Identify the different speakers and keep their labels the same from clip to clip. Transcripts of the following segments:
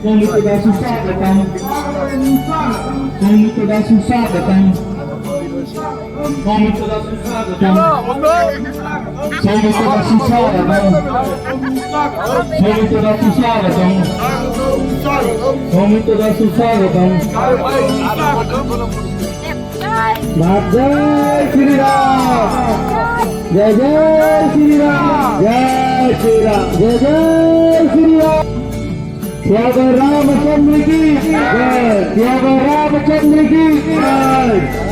Speaker 1: Quando pegar sussada, tá? Quando pegar sussada, tá? Quando pegar sussada, tá? Tá? tá? Quando pegar sussada, tá? Quando pegar sussada, tá? Quando pegar sussada, tá?
Speaker 2: Jai Shri Ram! Jai Jai Shri Ram! Jai Shri Ram! Jai Jai Shri Ram!
Speaker 1: त्याग रामचंद्र की जय त्याग रामचंद्र की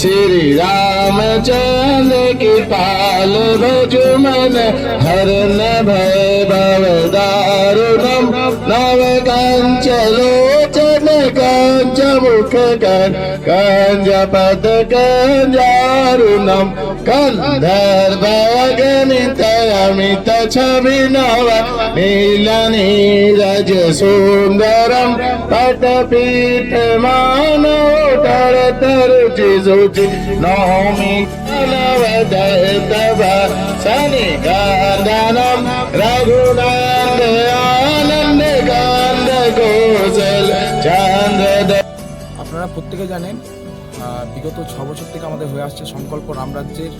Speaker 3: श्री रामचंद्र की पाल भजुमन हरण भय भव दारुणम नव कंचलोचन कंच मुख कर कंज पद कंजारुणम कंधर्व రమిత చవినవ నీలనీరజ సుందరం పటపీఠ మానవ తరతర జిజుజి నవమి నవదైతవ సని గాంధనం రఘునంద ఆనంద గాంధ గోజల చాంద్ర
Speaker 4: আপনারা প্রত্যেকে জানেন বিগত ছ বছর থেকে আমাদের হয়ে আসছে সংকল্প রামরাজ্যের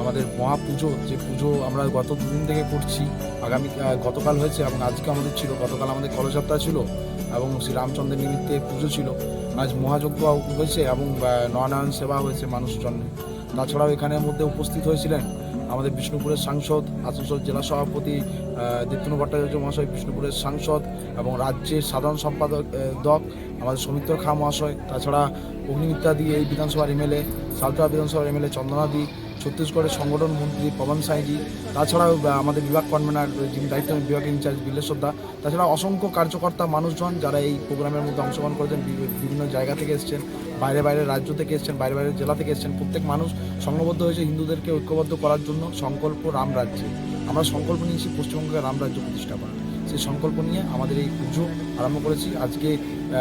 Speaker 4: আমাদের মহাপুজো, যে পুজো আমরা গত দুদিন থেকে করছি, আগামী গতকাল হয়েছে এবং আজকে আমাদের ছিল, গতকাল আমাদের কলযাত্রা ছিল এবং শ্রী রামচন্দ্রের নিমিত্তে পুজো ছিল। আজ মহাযজ্ঞ হয়েছে এবং নয়নায়ন সেবা হয়েছে মানুষের জন্য তাছাড়াও এখানের মধ্যে উপস্থিত হয়েছিলেন আমাদের বিষ্ণুপুরের সাংসদ, আসানসোল জেলা সভাপতি দীপ্তনু ভট্টাচার্য মহাশয়, বিষ্ণুপুরের সাংসদ এবং রাজ্যের সাধারণ সম্পাদক দক, আমাদের সৌমিত্র খা মহাশয়। তাছাড়া অগ্নিমিত্রা দিয়ে এই বিধানসভার এমএলএ, সালতোয়া বিধানসভার এমএলএ চন্দনাদি ছত্তিশগড়ের সংগঠন মন্ত্রী পবন সাইজি, তাছাড়াও আমাদের বিভাগ কনভেনার যিনি দায়িত্ব বিভাগের ইনচার্জ বিল্লেশ্বর দা তাছাড়া অসংখ্য কার্যকর্তা মানুষজন যারা এই প্রোগ্রামের মধ্যে অংশগ্রহণ করেছেন বিভিন্ন জায়গা থেকে এসেছেন, বাইরে বাইরে রাজ্য থেকে এসেছেন, বাইরে বাইরে জেলা থেকে এসেছেন, প্রত্যেক মানুষ সংঘবদ্ধ হয়েছে হিন্দুদেরকে ঐক্যবদ্ধ করার জন্য সংকল্প রামরাজ্যে। আমরা সংকল্প নিয়েছি পশ্চিমবঙ্গে রামরাজ্য প্রতিষ্ঠা করা সেই সংকল্প নিয়ে আমাদের এই পুজো আরম্ভ করেছি আজকে আহ,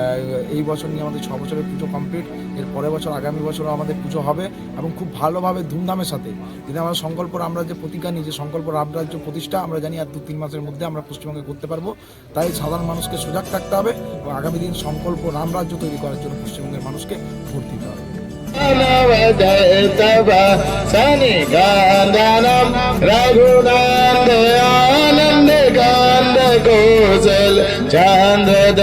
Speaker 4: এই বছর নিয়ে আমাদের ছ বছরের পুজো কমপ্লিট এর পরের বছর আগামী বছরও আমাদের পুজো হবে এবং খুব ভালোভাবে ধুমধামের সাথে যদি আমরা সংকল্প রামরাজ্য প্রতিজ্ঞা নিই যে সংকল্প রামরাজ্য প্রতিষ্ঠা আমরা জানি আর দু তিন মাসের মধ্যে আমরা পশ্চিমবঙ্গে করতে পারবো তাই সাধারণ মানুষকে সজাগ থাকতে হবে এবং আগামী দিন সংকল্প রামরাজ্য তৈরি করার জন্য পশ্চিমবঙ্গের মানুষকে ভোট দিতে হবে
Speaker 3: नवदतव सनि गानम रघुनाथ গোজল চাঁদ